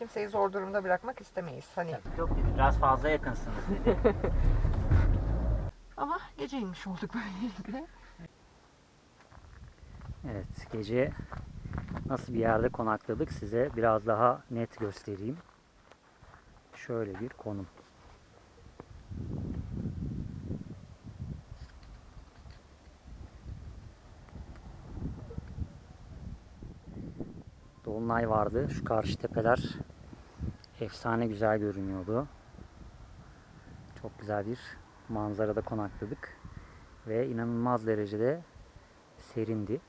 kimseyi zor durumda bırakmak istemeyiz. Hani Yok dedi biraz fazla yakınsınız dedi. ama gece inmiş olduk böylelikle. Evet gece nasıl bir yerde konakladık size biraz daha net göstereyim. Şöyle bir konum. Dolunay vardı. Şu karşı tepeler efsane güzel görünüyordu. Çok güzel bir manzarada konakladık. Ve inanılmaz derecede serindi.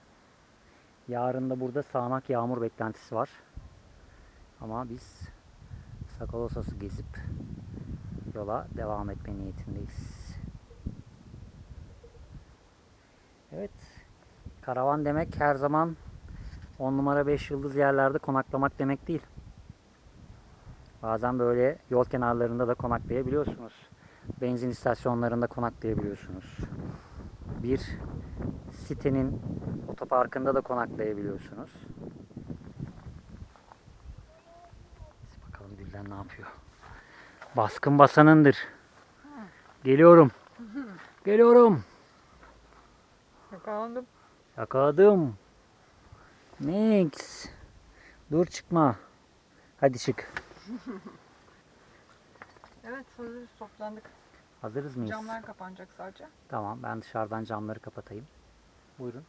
Yarın da burada sağanak yağmur beklentisi var. Ama biz Sakalosas'ı gezip yola devam etme niyetindeyiz. Evet. Karavan demek her zaman 10 numara 5 yıldız yerlerde konaklamak demek değil. Bazen böyle yol kenarlarında da konaklayabiliyorsunuz. Benzin istasyonlarında konaklayabiliyorsunuz. Bir sitenin otoparkında da konaklayabiliyorsunuz. Bakalım Gülden ne yapıyor? Baskın basanındır. Geliyorum. Geliyorum. Yakaladım. Yakaladım. Max. Dur çıkma. Hadi çık. Evet hazırız toplandık. Hazırız mıyız? Camlar kapanacak sadece. Tamam ben dışarıdan camları kapatayım. Buyurun.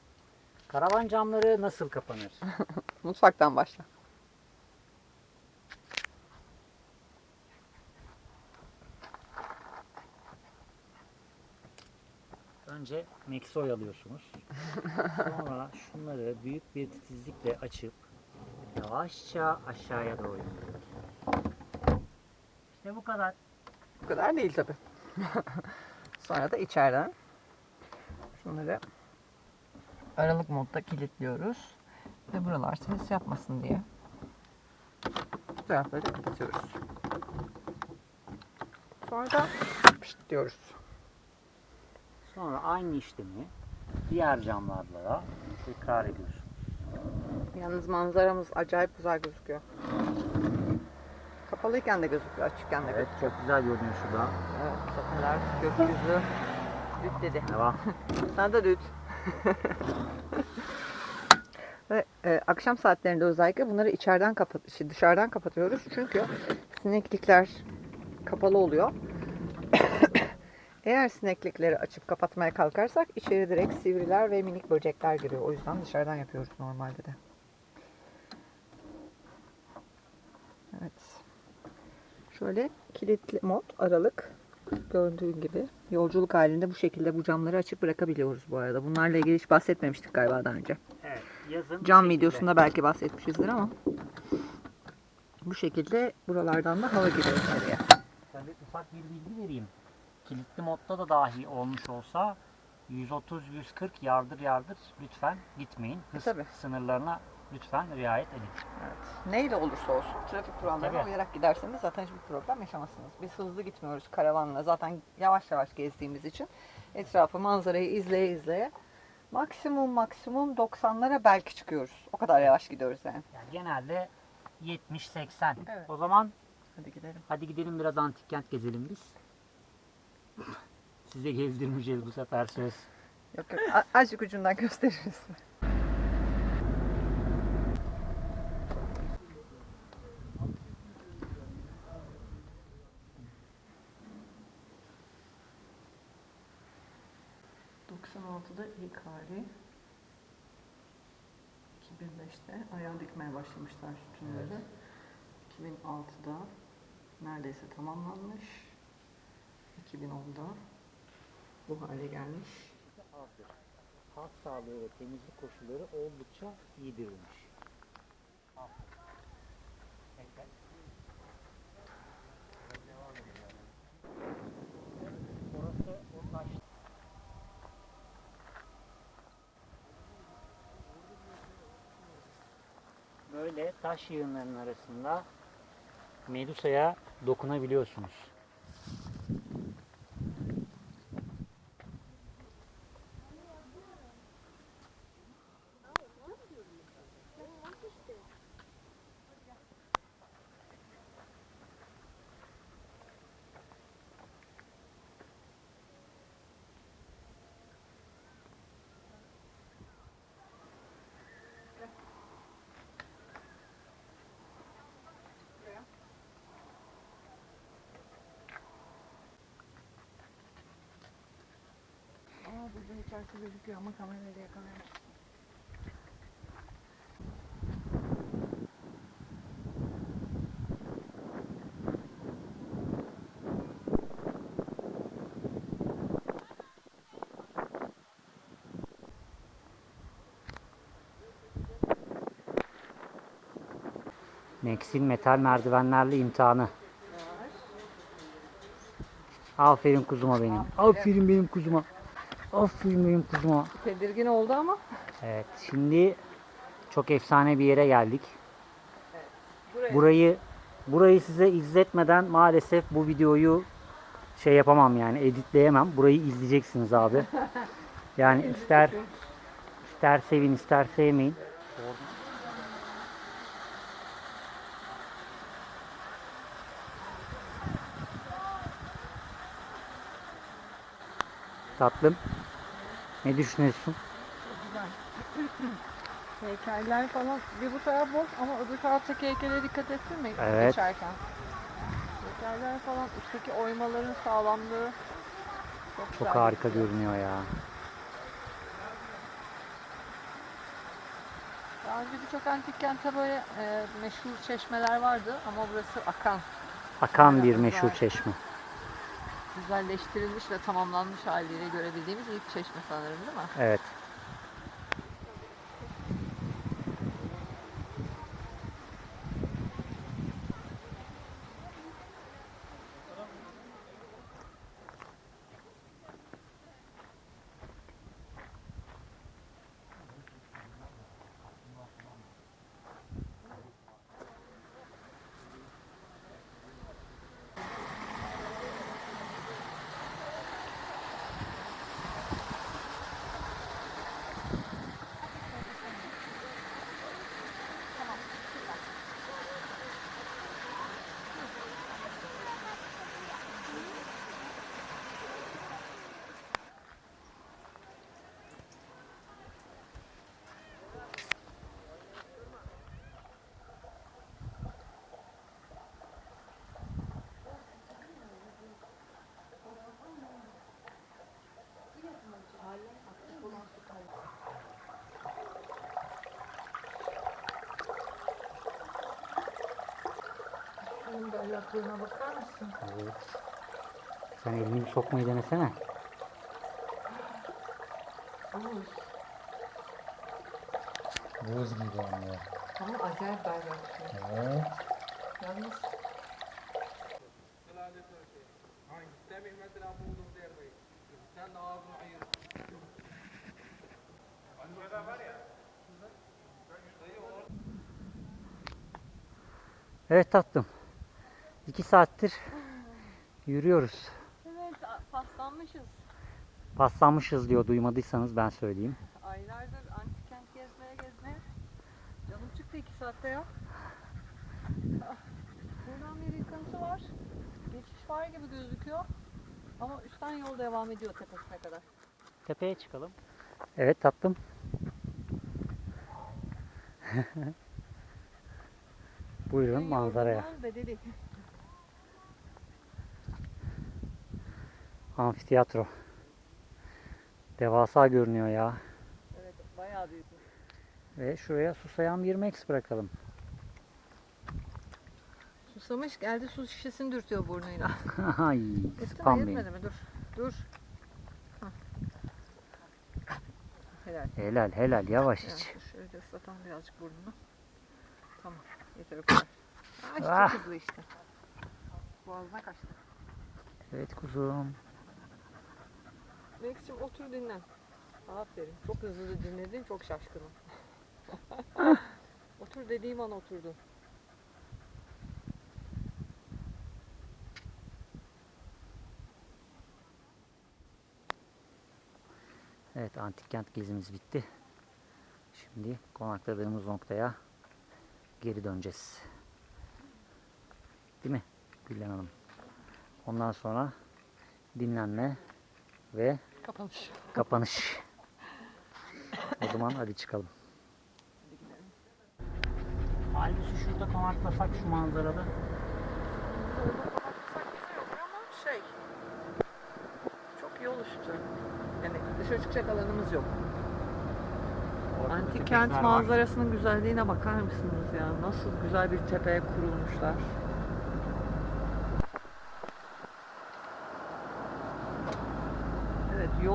Karavan camları nasıl kapanır? Mutfaktan başla. Önce Max'i oyalıyorsunuz. Sonra şunları büyük bir titizlikle açıp yavaşça aşağıya doğru indiriyorsunuz. İşte bu kadar. Bu kadar değil tabi. Sonra da içeriden şunları aralık modda kilitliyoruz. Ve buralar ses yapmasın diye. Bu tarafları da kapatıyoruz. Sonra da pişt diyoruz. Sonra aynı işlemi diğer camlarla da tekrar ediyorsunuz. Yalnız manzaramız acayip güzel gözüküyor. Kapalıyken de gözüküyor, açıkken de Evet gözüküyor. çok güzel görünüyor şurada. Evet, sakınlar gökyüzü düt dedi. Devam. Sen de düt. Ve e, akşam saatlerinde özellikle bunları içeriden kapat, şey, dışarıdan kapatıyoruz. Çünkü sineklikler kapalı oluyor. Eğer sineklikleri açıp kapatmaya kalkarsak içeri direkt sivriler ve minik böcekler giriyor. O yüzden dışarıdan yapıyoruz normalde de. Evet. Şöyle kilitli mod aralık gördüğün gibi yolculuk halinde bu şekilde bu camları açık bırakabiliyoruz bu arada. Bunlarla ilgili hiç bahsetmemiştik galiba daha önce. Evet yazın Cam videosunda belki bahsetmişizdir ama bu şekilde buralardan da hava giriyor içeriye. Tabii ufak bir bilgi vereyim. Kilitli modda da dahi olmuş olsa 130-140 yardır yardır lütfen gitmeyin. Hız Tabii. sınırlarına lütfen riayet edin. Neyle olursa olsun trafik kurallarına Tabii. uyarak giderseniz zaten hiçbir problem yaşamazsınız. Biz hızlı gitmiyoruz karavanla zaten yavaş yavaş gezdiğimiz için etrafı manzarayı izleye izleye maksimum maksimum 90'lara belki çıkıyoruz. O kadar yavaş gidiyoruz yani. Yani genelde 70-80. Evet. O zaman Hadi gidelim. hadi gidelim biraz antik kent gezelim biz. Size gezdirmeyeceğiz bu sefer söz. Yok yok a- azıcık ucundan gösteririz. Hali... ...2005'te ayağa dikmeye başlamışlar sütunları. 2006'da neredeyse tamamlanmış. 2010'da bu hale gelmiş. azdır. Halk sağlığı ve temizlik koşulları oldukça iyidirmiş. Orası Böyle taş yığınlarının arasında Medusa'ya dokunabiliyorsunuz. Burada içerisi gözüküyor ama kamerayla yakalayamam. Max'in metal merdivenlerle imtihanı. Aferin kuzuma benim. Aferin benim kuzuma. Aferin benim kuzuma. Tedirgin oldu ama. Evet şimdi çok efsane bir yere geldik. Buraya. Burayı burayı size izletmeden maalesef bu videoyu şey yapamam yani editleyemem. Burayı izleyeceksiniz abi. Yani ister ister sevin ister sevmeyin. Tatlım. Ne düşünüyorsun? Heykeller falan. Bir bu taraf boş ama öbür taraftaki heykele dikkat ettin mi? Evet. Geçerken. Heykeller falan üstteki oymaların sağlamlığı. Çok, Çok güzel harika gözüküyor. görünüyor ya. Daha önce birçok antik kentte böyle e, meşhur çeşmeler vardı ama burası akan, Akan bir meşhur var. çeşme. Güzelleştirilmiş ve tamamlanmış haliyle görebildiğimiz ilk çeşme sanırım değil mi? Evet. Şunun berraklığına bakar mısın? Evet. Sen elini bir sokmayı denesene. Buz. Buz gibi ama. Ama acayip berrak. Evet. Yalnız Evet tatlım. İki saattir yürüyoruz. Evet, paslanmışız. Paslanmışız diyor duymadıysanız ben söyleyeyim. Aylardır antik kent gezmeye gezmeye. Canım çıktı iki saatte ya. Ah, Buradan bir yıkıntı var. Geçiş var gibi gözüküyor. Ama üstten yol devam ediyor tepesine kadar. Tepeye çıkalım. Evet tatlım. Buyurun manzaraya. Bedeli. Amfiteyatro. Devasa görünüyor ya. Evet, bayağı büyük. Ve şuraya susayan bir Max bırakalım. Susamış geldi su şişesini dürtüyor burnuyla. Ay, spam mi? Dur. Dur. Hah. Helal. Helal helal yavaş iç. dur şöyle ıslatalım birazcık burnunu. Tamam. Yeter o kadar. Ay Ah. çok hızlı işte. Boğazına kaçtı. Evet kuzum. Max'cim otur dinlen. Aferin. Çok hızlı dinledin. Çok şaşkınım. otur dediğim an oturdun. Evet antik kent gezimiz bitti. Şimdi konakladığımız noktaya geri döneceğiz. Değil mi Güllen Hanım? Ondan sonra dinlenme ve Kapanış. kapanış. O zaman hadi çıkalım. Hadi gidelim. Halbuki şurada konaklasak şu manzarada. Şey çok yol üstü. Yani dışarı çıkacak alanımız yok. Orada Antik kent var. manzarasının güzelliğine bakar mısınız ya? Nasıl güzel bir tepeye kurulmuşlar.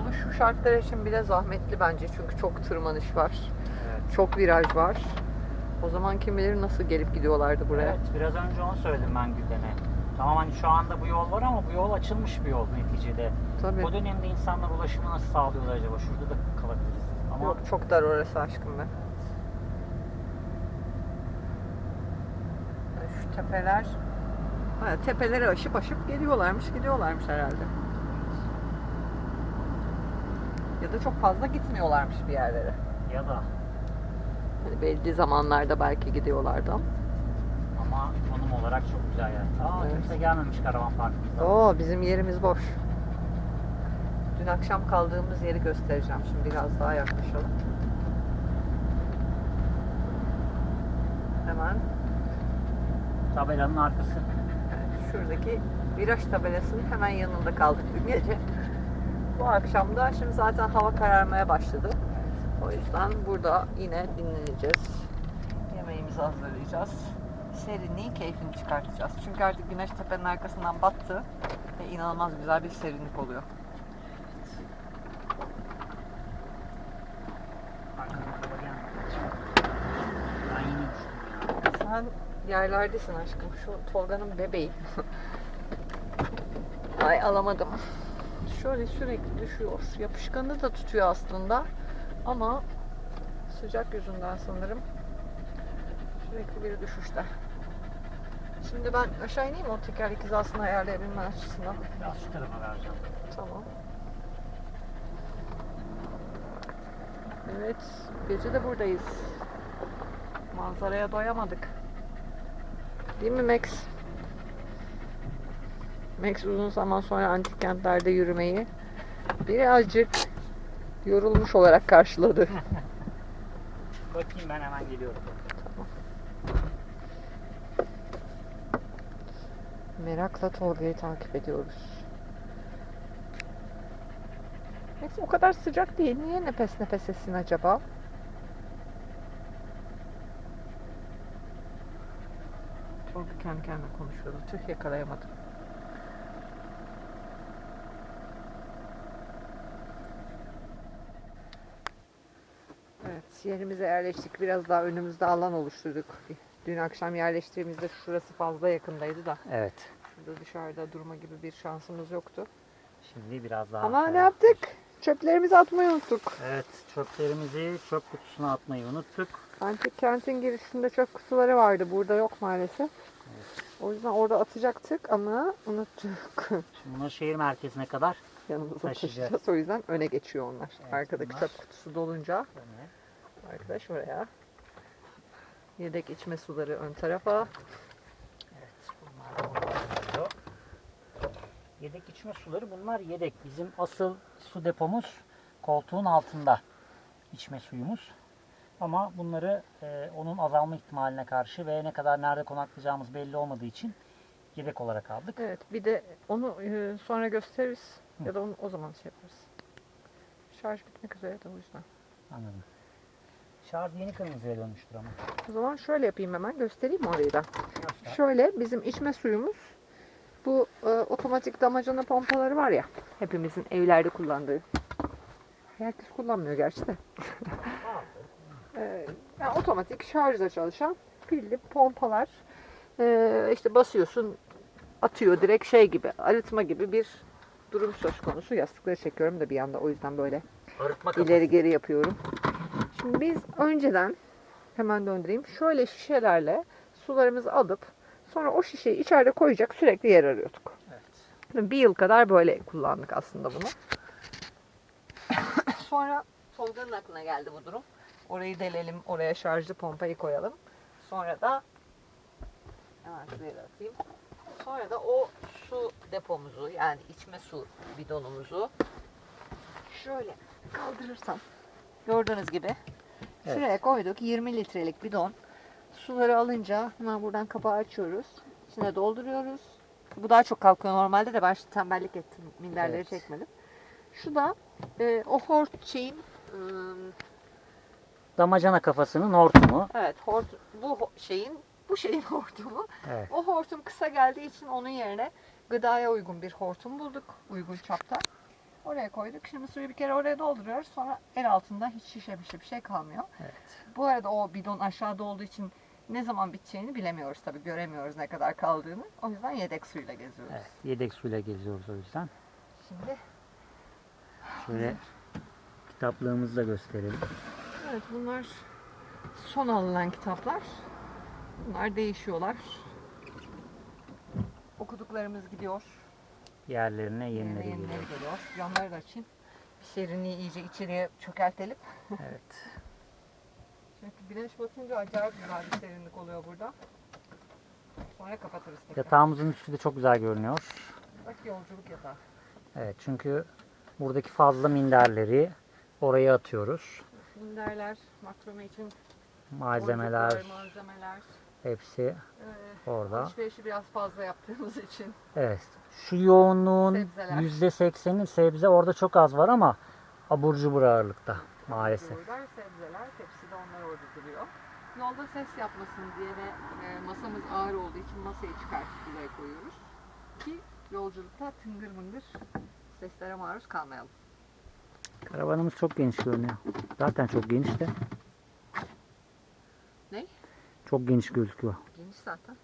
Yolu şu şartlar için bile zahmetli bence çünkü çok tırmanış var. Evet. Çok viraj var. O zaman kim bilir nasıl gelip gidiyorlardı buraya. Evet, biraz önce onu söyledim ben Gülden'e. Tamam hani şu anda bu yol var ama bu yol açılmış bir yol neticede. Tabii. O dönemde insanlar ulaşımı nasıl sağlıyorlar acaba? Şurada da kalabiliriz. Ama Yok çok dar orası aşkım be. Şu tepeler ha, tepeleri aşıp aşıp geliyorlarmış gidiyorlarmış herhalde. Ya da çok fazla gitmiyorlarmış bir yerlere. ya da Hani belli zamanlarda belki gidiyorlardı ama. ama konum olarak çok güzel yer. Aa Evet. kimse gelmemiş karavan parkımıza. Oo bizim yerimiz boş. Dün akşam kaldığımız yeri göstereceğim. Şimdi biraz daha yaklaşalım. Hemen Tabelanın arkası. Evet, şuradaki viraj tabelasının hemen yanında kaldık dün gece. Bu akşam da şimdi zaten hava kararmaya başladı. O yüzden burada yine dinleneceğiz. Yemeğimizi hazırlayacağız. Serinliğin keyfini çıkartacağız. Çünkü artık güneş tepenin arkasından battı ve inanılmaz güzel bir serinlik oluyor. Sen yerlerdesin aşkım. Şu Tolga'nın bebeği. Ay alamadım. Şöyle sürekli düşüyor. Yapışkanı da tutuyor aslında. Ama sıcak yüzünden sanırım sürekli bir düşüşte. Şimdi ben aşağı ineyim o tekerlek hizasını ayarlayabilmen açısından. Biraz şu tarafa vereceğim. Tamam. Evet, gece de buradayız. Manzaraya doyamadık. Değil mi Max? Max uzun zaman sonra antik kentlerde yürümeyi birazcık yorulmuş olarak karşıladı. Bakayım ben hemen geliyorum. Merakla Tolga'yı takip ediyoruz. Max o kadar sıcak değil. Niye nefes nefesesin acaba? Tolga kendi kendine konuşuyordu. Tüh yakalayamadım. Evet, yerimize yerleştik. Biraz daha önümüzde alan oluşturduk. Dün akşam yerleştiğimizde şurası fazla yakındaydı da. Evet. Şurada dışarıda durma gibi bir şansımız yoktu. Şimdi biraz daha. Ama ne yaptık? Çöplerimizi atmayı unuttuk. Evet, çöplerimizi çöp kutusuna atmayı unuttuk. Antik kentin girişinde çöp kutuları vardı. Burada yok maalesef. O yüzden orada atacaktık ama unuttuk. Şimdi bunları şehir merkezine kadar Yanımıza Taşıyacağız. taşıyacağız. O yüzden öne geçiyor onlar. Evet, Arkadaki bunlar- çöp kutusu dolunca öne. Arkadaş oraya. Yedek içme suları ön tarafa. Evet, bunlar. Yedek içme suları bunlar yedek. Bizim asıl su depomuz koltuğun altında içme suyumuz. Ama bunları e, onun azalma ihtimaline karşı ve ne kadar nerede konaklayacağımız belli olmadığı için yedek olarak aldık. Evet bir de onu e, sonra gösteririz. Ya da onu o zaman şey yaparız. Şarj bitmek üzere de o yüzden. Anladım. Şarj yeni kırmızıya dönmüştür ama. O zaman şöyle yapayım hemen göstereyim orayı da. Göster. Şöyle bizim içme suyumuz bu e, otomatik damacana pompaları var ya hepimizin evlerde kullandığı. Herkes kullanmıyor gerçi de. E, yani otomatik şarjla çalışan pilli pompalar. E, işte basıyorsun atıyor direkt şey gibi arıtma gibi bir durum söz konusu. Yastıkları çekiyorum da bir anda o yüzden böyle Arıtma kafası. ileri geri yapıyorum. Şimdi biz önceden hemen döndüreyim. Şöyle şişelerle sularımızı alıp sonra o şişeyi içeride koyacak sürekli yer arıyorduk. Evet. Bir yıl kadar böyle kullandık aslında bunu. sonra Tolga'nın aklına geldi bu durum. Orayı delelim, oraya şarjlı pompayı koyalım. Sonra da hemen şuraya da atayım. Sonra da o su depomuzu yani içme su bidonumuzu şöyle kaldırırsam gördüğünüz gibi şuraya koyduk 20 litrelik bidon. Suları alınca hemen buradan kapağı açıyoruz. İçine dolduruyoruz. Bu daha çok kalkıyor normalde de ben şimdi tembellik ettim. Minderleri Evet. çekmedim. Şu da e, o hort şeyin ım, Damacana kafasının hortumu. evet hort bu ho- şeyin bu şeyin hortumu. Evet. O hortum kısa geldiği için onun yerine gıdaya uygun bir hortum bulduk. Uygun çapta. Oraya koyduk. Şimdi suyu bir kere oraya dolduruyoruz. Sonra el altında hiç şişe bir şey, bir şey kalmıyor. Evet. Bu arada o bidon aşağıda olduğu için ne zaman biteceğini bilemiyoruz tabii. Göremiyoruz ne kadar kaldığını. O yüzden yedek suyla geziyoruz. Evet. Yedek suyla geziyoruz o yüzden. Şimdi Şöyle kitaplığımızı da gösterelim. evet bunlar son alınan kitaplar. Bunlar değişiyorlar. Okuduklarımız gidiyor. Yerlerine yenileri yenileri geliyor. geliyor. Camları da açayım. Serinliği iyice içeriye çökertelim. Evet. Çünkü güneş batınca acayip güzel bir serinlik oluyor burada. Sonra kapatırız tekrar. Yatağımızın üstü de çok güzel görünüyor. Bak yolculuk yatağı. Evet çünkü buradaki fazla minderleri oraya atıyoruz. Minderler, makrome için Malzemeler boncuklar, malzemeler. Hepsi Ee, orada. alışverişi biraz fazla yaptığımız için. Evet. Şu yoğunluğun yüzde sekseni sebze orada çok az var ama abur cubur ağırlıkta maalesef. Yoğurtlar, sebzeler, tepside onlar orada duruyor. Yolda ses yapmasın diye ve e, masamız ağır olduğu için masayı çıkartıp buraya koyuyoruz. Ki yolculukta tıngır mıngır seslere maruz kalmayalım. Karavanımız çok geniş görünüyor. Zaten çok geniş de. Çok geniş gözüküyor. Geniş zaten.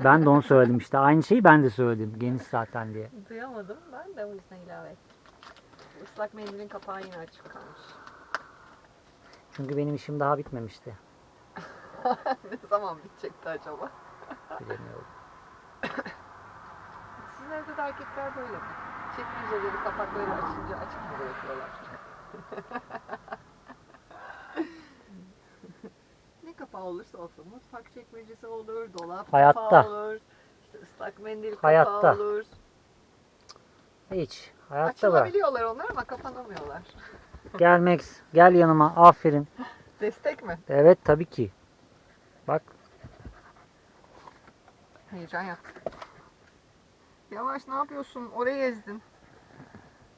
Ben de onu söyledim işte. Aynı şeyi ben de söyledim. Geniş zaten diye. Duyamadım. Ben de o yüzden ilave ettim. Islak mendilin kapağı yine açık kalmış. Çünkü benim işim daha bitmemişti. ne zaman bitecekti acaba? Bilemiyorum. Sizin evde de erkekler böyle mi? Çekmeceleri kapakları açınca açık mı bırakıyorlar? ne kapağı olursa olsun. Mutfak çekmecesi olur, dolap Hayatta. kapağı olur. işte ıslak mendil kapağı Hayatta. olur. Hiç. Hayatta bırak. Açılabiliyorlar onlar ama kapanamıyorlar. Gel Max. Gel yanıma. Aferin. Destek mi? Evet tabii ki. Bak Heyecan yaptı. Yavaş ne yapıyorsun? Orayı ezdin.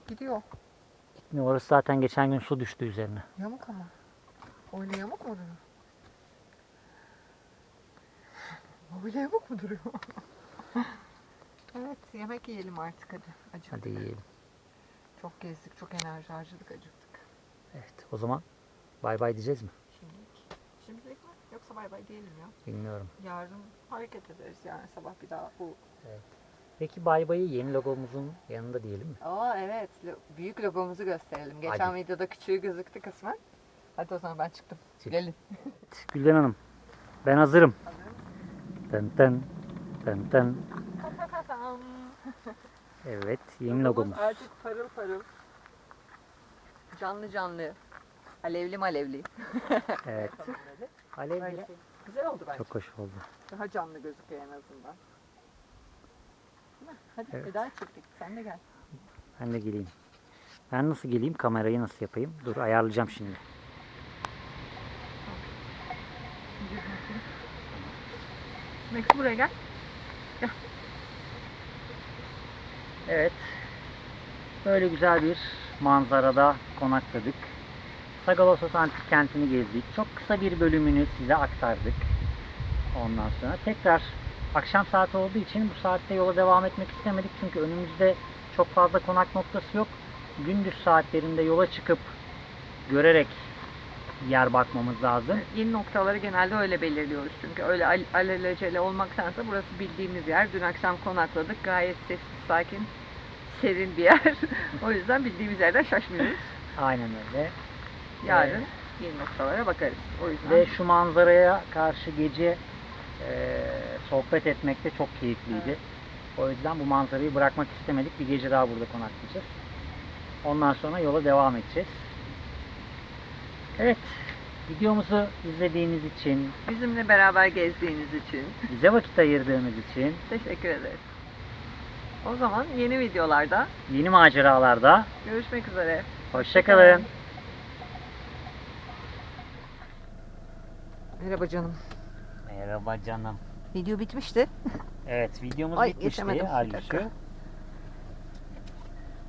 Gidiyor. orası zaten geçen gün su düştü üzerine. Yamuk ama. Öyle yamuk mu duruyor? Öyle yamuk mu duruyor? evet yemek yiyelim artık hadi. Acıktık. Hadi yiyelim. Çok gezdik, çok enerji harcadık, acıktık. Evet o zaman bay bay diyeceğiz mi? Şimdilik. Şimdilik mi? Yoksa bay bay diyelim ya. Bilmiyorum. Yarın hareket ederiz yani sabah bir daha bu. Peki bay bayı yeni logomuzun yanında diyelim mi? Aa evet büyük logomuzu gösterelim. Geçen Hadi. videoda küçüğü gözüktü kısmen. Hadi o zaman ben çıktım. Çık. Gelin. Gülden Hanım. Ben hazırım. Tın tın. Tın tın. Evet yeni logomuz. Artık parıl parıl. Canlı canlı. Alevli malevli. Evet. Alev Böyle. Güzel oldu bence. Çok hoş oldu. Daha canlı gözüküyor en azından. Değil mi? Hadi Evet. veda çektik. Sen de gel. Ben de geleyim. Ben nasıl geleyim? Kamerayı nasıl yapayım? Dur ayarlayacağım şimdi. Max buraya gel. Evet. Böyle güzel bir manzarada konakladık. Sagalassos Antik Kenti'ni gezdik. Çok kısa bir bölümünü size aktardık. Ondan sonra tekrar akşam saati olduğu için bu saatte yola devam etmek istemedik. Çünkü önümüzde çok fazla konak noktası yok. Gündüz saatlerinde yola çıkıp görerek yer bakmamız lazım. Yeni noktaları genelde öyle belirliyoruz. Çünkü öyle al- alelacele olmaktansa burası bildiğimiz yer. Dün akşam konakladık. Gayet sessiz, sakin, serin bir yer. o yüzden bildiğimiz yerden şaşmıyoruz. Aynen öyle. Yarın yeni noktalara bakarız. O yüzden Ve şu manzaraya karşı gece e, sohbet etmek de çok keyifliydi. O yüzden bu manzarayı bırakmak istemedik. Bir gece daha burada konaklayacağız. Ondan sonra yola devam edeceğiz. Evet, videomuzu izlediğiniz için, bizimle beraber gezdiğiniz için bize vakit ayırdığınız için, teşekkür ederiz. O zaman yeni videolarda yeni maceralarda görüşmek üzere. hoşçakalın. Merhaba canım. Merhaba canım. Video bitmişti. Evet, videomuz Ay, bitmişti. geçemedim. Bir Halbuki. dakika.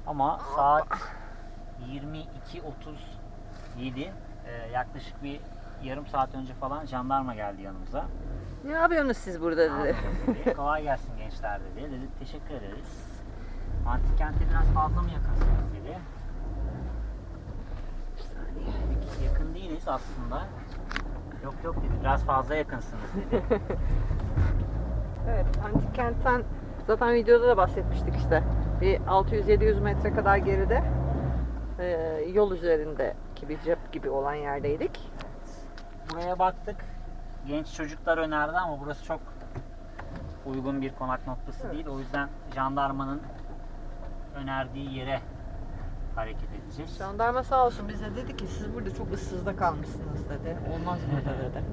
Ama saat 22.37 Ee, yaklaşık bir yarım saat önce falan jandarma geldi yanımıza. Ne yapıyorsunuz siz burada dedi. Dedi, Kolay gelsin gençler dedi. Dedik teşekkür ederiz. Antik kente biraz fazla mı yakınsınız dedi. Dedik, Yakın değiliz aslında. Yok yok dedi biraz fazla yakınsınız dedi. Evet, antik kentten zaten videoda da bahsetmiştik işte. Bir 600-700 metre kadar geride e, yol üzerindeki bir cep gibi olan yerdeydik. Buraya baktık. Genç çocuklar önerdi ama burası çok uygun bir konak noktası değil. O yüzden jandarmanın önerdiği yere hareket edeceğiz. Jandarma sağ olsun bize dedi ki siz burada çok ıssızda kalmışsınız dedi. Olmaz burada dedi.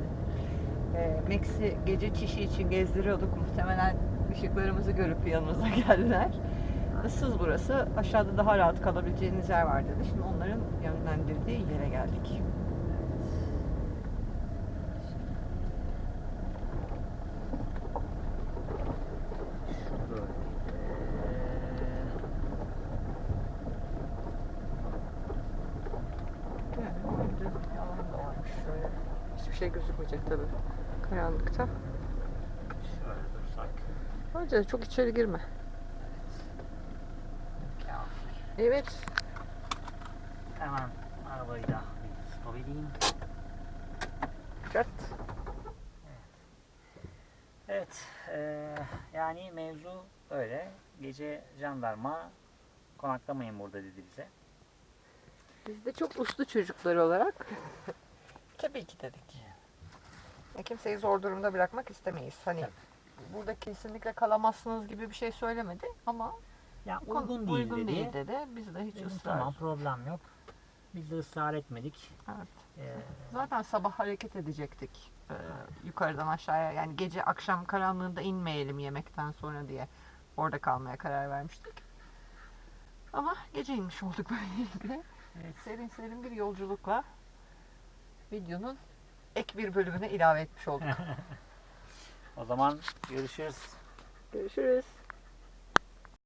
E, Max'i gece çişi için gezdiriyorduk. Muhtemelen ışıklarımızı görüp yanımıza geldiler. Issız burası. Aşağıda daha rahat kalabileceğiniz yer var dedi. Şimdi onların yönlendirdiği yere geldik. Şey gözükmeyecek tabii. Karanlıkta. Bence çok içeri girme. Evet. Hemen arabayı da stop edeyim. Cart. Evet, eee, yani mevzu öyle. Gece jandarma konaklamayın burada dedi bize. Biz de çok uslu çocuklar olarak tabii ki dedik. Ya kimseyi zor durumda bırakmak istemeyiz. Hani burada kesinlikle kalamazsınız gibi bir şey söylemedi ama Ya konu- uygun değil uygun dedi. değil dedi. Biz de hiç Dedim, ısrar. tamam problem yok. Biz de ısrar etmedik. Evet. Eee, Zaten sabah hareket edecektik. Ee, yukarıdan aşağıya yani gece akşam karanlığında inmeyelim yemekten sonra diye orada kalmaya karar vermiştik. Ama gece inmiş olduk böylelikle. evet. Serin serin bir yolculukla videonun ek bir bölümüne ilave etmiş olduk. O zaman görüşürüz. Görüşürüz.